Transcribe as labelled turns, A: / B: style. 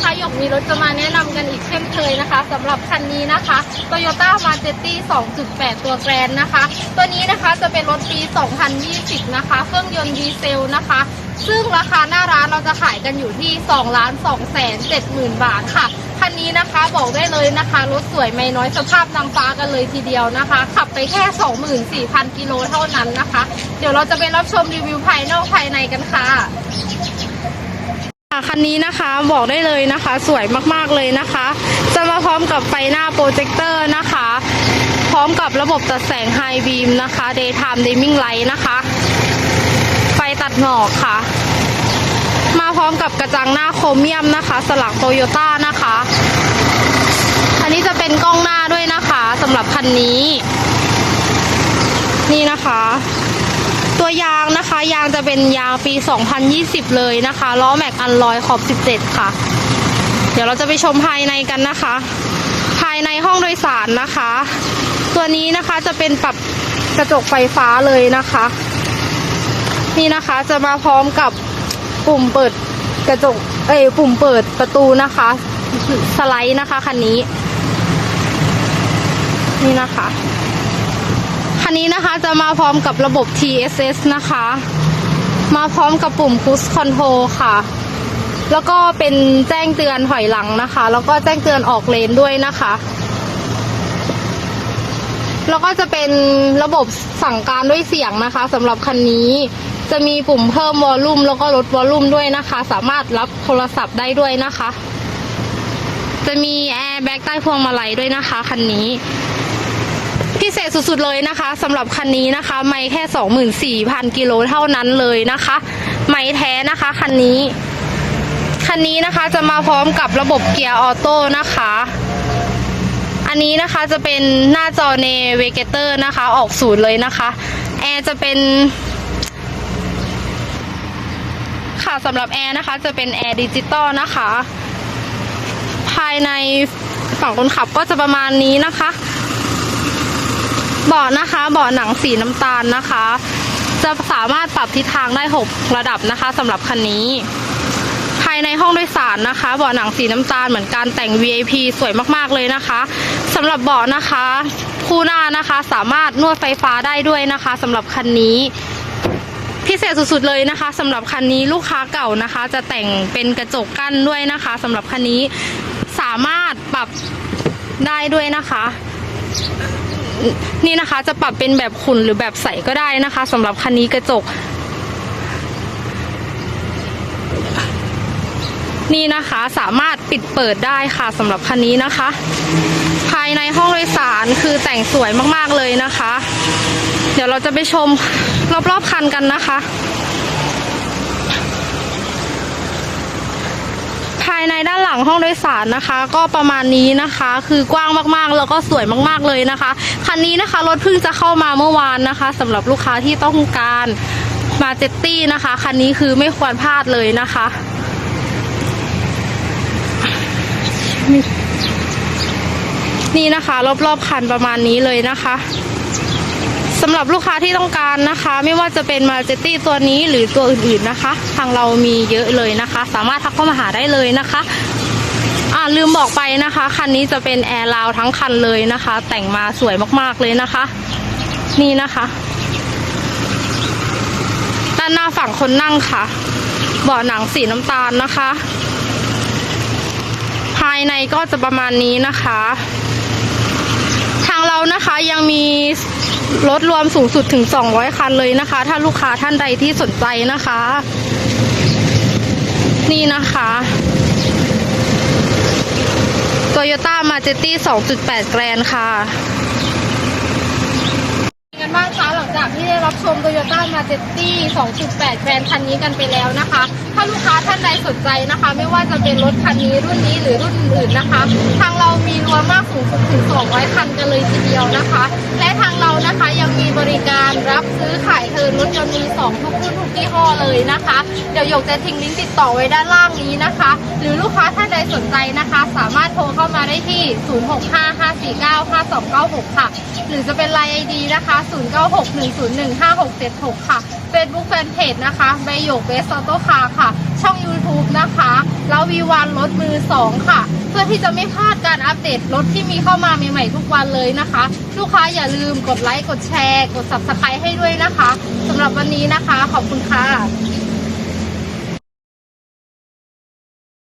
A: นะคะหยกมีรถจะมาแนะนำกันอีกเช่นเคยนะคะสำหรับคันนี้นะคะ Toyota m a j e t i 2.8 ตัวแกรนนะคะ ตัวนี้นะคะจะเป็นรถปี 2020 นะคะ เครื่องยนต์ดีเซลนะคะ ซึ่งราคาหน้าร้านเราจะขายกันอยู่ที่2ล้าน2แสน7หมื่นบาทค่ะคันนี้นะคะบอกได้เลยนะคะรถสวยไม่น้อยสภาพนางฟ้ากันเลยทีเดียวนะคะ ขับไปแค่ 24,000 กิโลเท่านั้นนะคะ เดี๋ยวเราจะไปรับชมรีวิวภายนอกภายในกันค่ะ คันนี้นะคะบอกได้เลยนะคะ สวยมากๆเลยนะคะ จะมาพร้อมกับไฟหน้าโปรเจคเตอร์นะคะ พร้อมกับระบบตัดแสงไฮบีมนะคะ Daytime Dimming Light นะคะ ไฟตัดหมอกค่ะ มาพร้อมกับกระจังหน้าโครเมียมนะคะ สลักโตโยต้านะคะ อันนี้จะเป็นกล้องหน้าด้วยนะคะสำหรับคันนี้ นี่นะคะ ตัวยางนะคะ ยางจะเป็นยางปี 2020 เลยนะคะล้อแม็กอันลอยขอบ 17 ค่ะ เดี๋ยวเราจะไปชมภายในกันนะคะ ภายในห้องโดยสารนะคะ ตัวนี้นะคะจะเป็นปรับกระจกไฟฟ้าเลยนะคะ นี่นะคะจะมาพร้อมกับปุ่มเปิดกระจกเอ้ปุ่มเปิดประตูนะคะ สไลด์นะคะคันนี้ นี่นะคะ คันนี้นะคะจะมาพร้อมกับระบบ TSS นะคะ มาพร้อมกับปุ่ม Cruise Control ค่ะ แล้วก็เป็นแจ้งเตือนถอยหลังนะคะ แล้วก็แจ้งเตือนออกเลนด้วยนะคะ แล้วก็จะเป็นระบบสั่งการด้วยเสียงนะคะสำหรับคันนี้จะมีปุ่มเพิ่มวอลลุ่มแล้วก็ลดวอลลุ่มด้วยนะคะ สามารถรับโทรศัพท์ได้ด้วยนะคะ จะมีแอร์แบ็กใต้พวงมาลัยด้วยนะคะคันนี้ พิเศษสุดๆเลยนะคะสำหรับคันนี้นะคะ ไม่แค่ 24,000 กิโลเท่านั้นเลยนะคะ ไม่แท้นะคะคันนี้ คันนี้นะคะจะมาพร้อมกับระบบเกียร์ออโต้นะคะ อันนี้นะคะจะเป็นหน้าจอเนเวเกเตอร์นะคะ ออกศูนย์เลยนะคะ แอร์จะเป็นค่ะสำหรับแอร์นะคะจะเป็นแอร์ดิจิตอลนะคะ ภายในฝั่งคนขับก็จะประมาณนี้นะคะ เบาะนะคะเบาะหนังสีน้ำตาลนะคะ จะสามารถปรับทิศทางได้ 6 ระดับนะคะสำหรับคันนี้ ภายในห้องโดยสารนะคะเบาะหนังสีน้ำตาลเหมือนการแต่ง VIP สวยมากๆเลยนะคะสำหรับเบาะนะคะคู่หน้านะคะสามารถนวดไฟฟ้าได้ด้วยนะคะสำหรับคันนี้พิเศษสุดๆเลยนะคะสำหรับคันนี้ลูกค้าเก่านะคะ จะแต่งเป็นกระจกกั้นด้วยนะคะสำหรับคันนี้สามารถปรับได้ด้วยนะคะ นี่นะคะ จะปรับเป็นแบบขุ่นหรือแบบใสก็ได้นะคะสำหรับคันนี้กระจก นี่นะคะสามารถปิดเปิดได้ค่ะสำหรับคันนี้นะคะ ภายในห้องโดยสารคือแต่งสวยมากๆเลยนะคะ เดี๋ยวเราจะไปชมรอบๆคันกันนะคะ ภาย ในด้านหลังห้องโดยสารนะคะ ก็ประมาณนี้นะคะ คือกว้างมากๆ แล้วก็สวยมากๆเลยนะคะ คันนี้นะคะรถเพิ่งจะเข้ามาเมื่อวานนะคะสำหรับลูกค้าที่ต้องการมาเจตตี้นะคะ คันนี้คือไม่ควรพลาดเลยนะคะนี่นะคะ รอบๆคันประมาณนี้เลยนะคะสำหรับลูกค้าที่ต้องการนะคะ ไม่ว่าจะเป็นมาเจตตี้ตัวนี้หรือตัวอื่นๆนะคะ ทางเรามีเยอะเลยนะคะ สามารถทักเข้ามาหาได้เลยนะคะ อ่าลืมบอกไปนะคะ คันนี้จะเป็นแอร์ลาวทั้งคันเลยนะคะ แต่งมาสวยมากๆเลยนะคะ นี่นะคะ ด้านหน้าฝั่งคนนั่งค่ะเบาะหนังสีน้ำตาลนะคะ ภายในก็จะประมาณนี้นะคะ ทางเรานะคะยังมีรถรวมสูงสุดถึง 200 คันเลยนะคะ ถ้าลูกค้าท่านใดที่สนใจนะคะ นี่นะคะ Toyota m a j e t i 2.8 แกรนค่ะกันบ้างคะหลังจากที่ได้รับชม Toyota m a j e t i 2.8แกรนคันนี้กันไปแล้วนะคะ ถ้าลูกค้าท่านใดสนใจนะคะ ไม่ว่าจะเป็นรถคันนี้รุ่นนี้หรือรุ่นอื่นนะคะ ทางเรามีรวมมากสูงสุดถึง 200 คันกันเลยทีเดียวนะคะ และทาง นะคะ ยังมีบริการรับซื้อขายเทิร์นรถยนต์มือสองทุกรุ่นทุกยี่ห้อเลยนะคะ เดี๋ยวหยกจะทิ้งลิงก์ติดต่อไว้ด้านล่างนี้นะคะ หรือลูกค้าท่านใดสนใจนะคะ สามารถโทรเข้ามาได้ที่ 0655495296 ค่ะ หรือจะเป็น Line ID นะคะ 0961015676 ค่ะ Facebook Fanpage นะคะใบหยกเบสออโต้คาร์ค่ะ ช่อง YouTube นะคะ แล้ววีวันรถมือสองค่ะ เพื่อที่จะไม่พลาดการอัปเดตรถที่มีเข้ามาใหม่ๆทุกวันเลยนะคะ ลูกค้าอย่าลืมกดไลค์ กดแชร์ กด subscribe ให้ด้วยนะคะสำหรับวันนี้นะคะ ขอบคุณค่ะ